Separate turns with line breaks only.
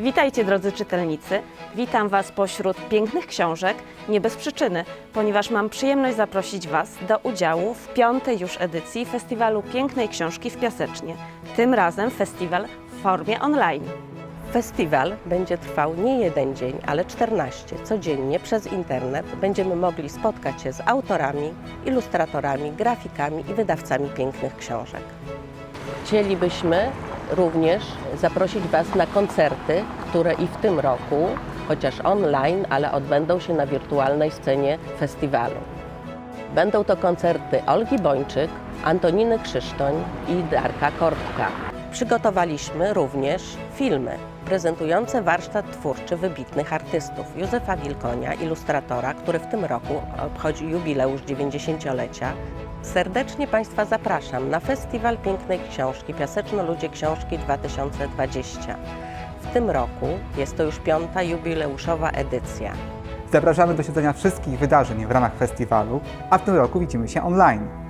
Witajcie drodzy czytelnicy. Witam Was pośród pięknych książek, nie bez przyczyny, ponieważ mam przyjemność zaprosić Was do udziału w piątej już edycji Festiwalu Pięknej Książki w Piasecznie. Tym razem festiwal w formie online.
Festiwal będzie trwał nie jeden dzień, ale 14. Codziennie przez internet będziemy mogli spotkać się z autorami, ilustratorami, grafikami i wydawcami pięknych książek. Chcielibyśmy również zaprosić Was na koncerty, które i w tym roku, chociaż online, ale odbędą się na wirtualnej scenie festiwalu. Będą to koncerty Olgi Bończyk, Antoniny Krzysztoń i Darka Kortka. Przygotowaliśmy również filmy prezentujące warsztat twórczy wybitnych artystów. Józefa Wilkonia, ilustratora, który w tym roku obchodzi jubileusz 90-lecia. Serdecznie Państwa zapraszam na Festiwal Pięknej Książki Piaseczno Ludzie Książki 2020. W tym roku jest to już piąta jubileuszowa edycja.
Zapraszamy do śledzenia wszystkich wydarzeń w ramach festiwalu, a w tym roku widzimy się online.